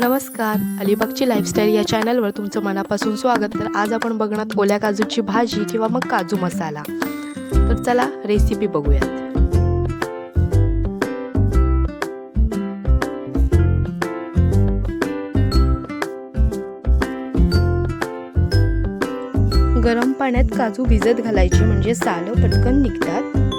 नमस्कार. अलिबागची लाईफस्टाईल या चॅनलवर तुमचं मनापासून स्वागत. तर आज आपण बघणार ओल्या काजूची भाजी किंवा मग काजू मसाला. तर चला रेसिपी बघूयात. गरम पाण्यात काजू भिजत घालायची म्हणजे सालं पटकन निघतात.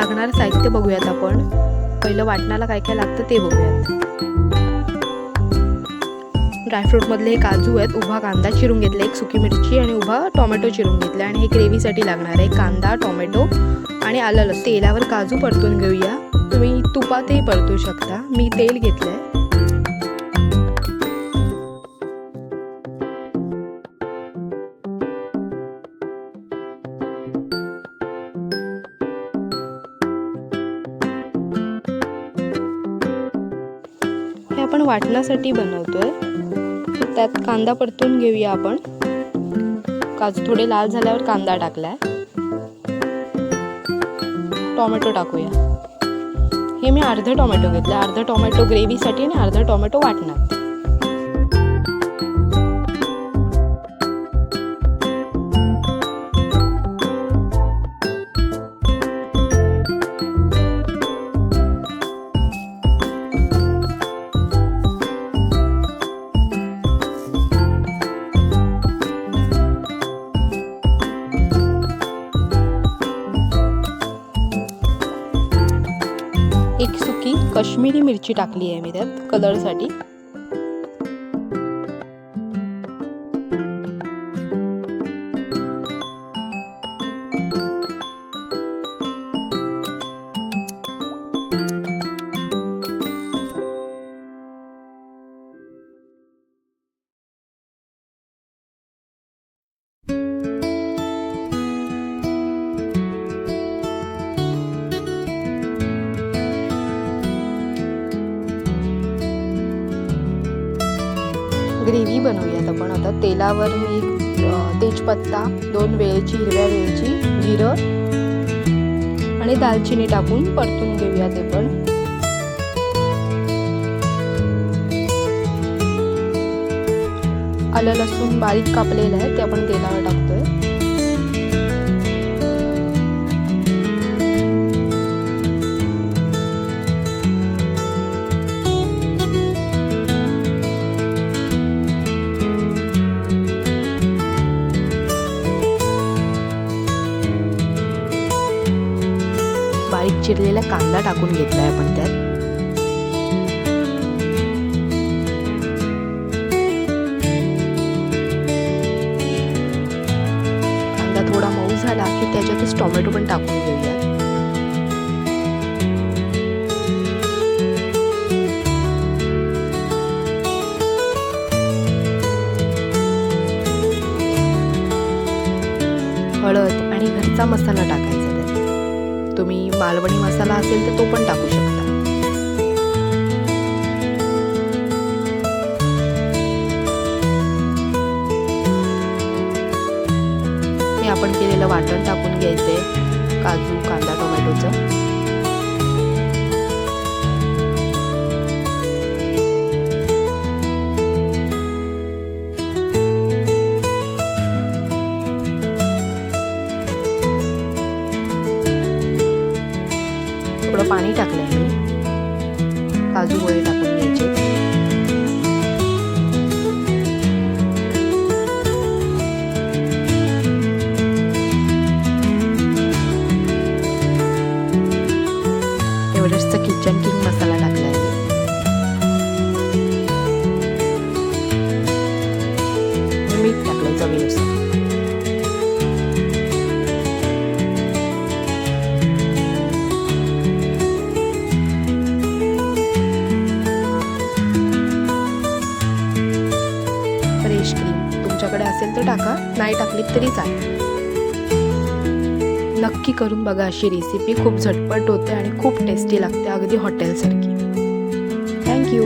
लागणारं साहित्य बघूयात आपण. पहिलं वाटणाला काय काय लागतं ते बघूयात. ड्रायफ्रूटमधले हे काजू आहेत उभा कांदा चिरून घेतला एक सुकी मिरची आणि उभा टोमॅटो चिरून घेतला आणि हे ग्रेव्हीसाठी लागणार आहे कांदा टोमॅटो आणि आलं तेलावर काजू परतून घेऊया. तुम्ही तुपातही परतू शकता. मी तेल घेतलं आहे आपण वाटण्यासाठी बनवतोय. त्यात कांदा परतून घेऊया आपण. काजू थोडे लाल झाल्यावर कांदा टाकलाय. टोमॅटो टाकूया. हे मी अर्धं टोमॅटो घेतलं अर्धं टोमॅटो ग्रेव्हीसाठी आणि अर्धं टोमॅटो वाटणार. कश्मीरी मिरची टाकली आहे मी त्यात कलरसाठी ग्रेव्ही बनवूयात आपण. आता तेलावर मी तेजपत्ता दोन वेळची हिरव्या वेळची जिरं आणि दालचिनी टाकून परतून घेऊया ते पण. आलं लसूण बारीक कापलेलं आहे ते आपण तेलावर टाकतोय. चिरलेला कांदा टाकून घेतलाय आपण त्यात. कांदा थोडा मऊ झाला की त्याच्यातच टोमॅटो पण टाकून घेऊया. हळद आणि घरचा मसाला टाकायचा. तुम्ही मालवणी मसाला असेल तर तो पण टाकू शकता. हे आपण केलेलं वाटण टाकून घ्यायचंय काजू कांदा टोमॅटोचं. थोडं पाणी टाकलं मी काजू गोळे टाकून घ्यायचे. एव्हरेस्टचा किचन किंग मसाला टाकला आहे मीठ टाकलं चवीनुसार. टाका नाही टाकलीत तरी चालेल. नक्की करून बघा अशी रेसिपी खूप झटपट होते आणि खूप टेस्टी लागते अगदी हॉटेलसारखी थँक्यू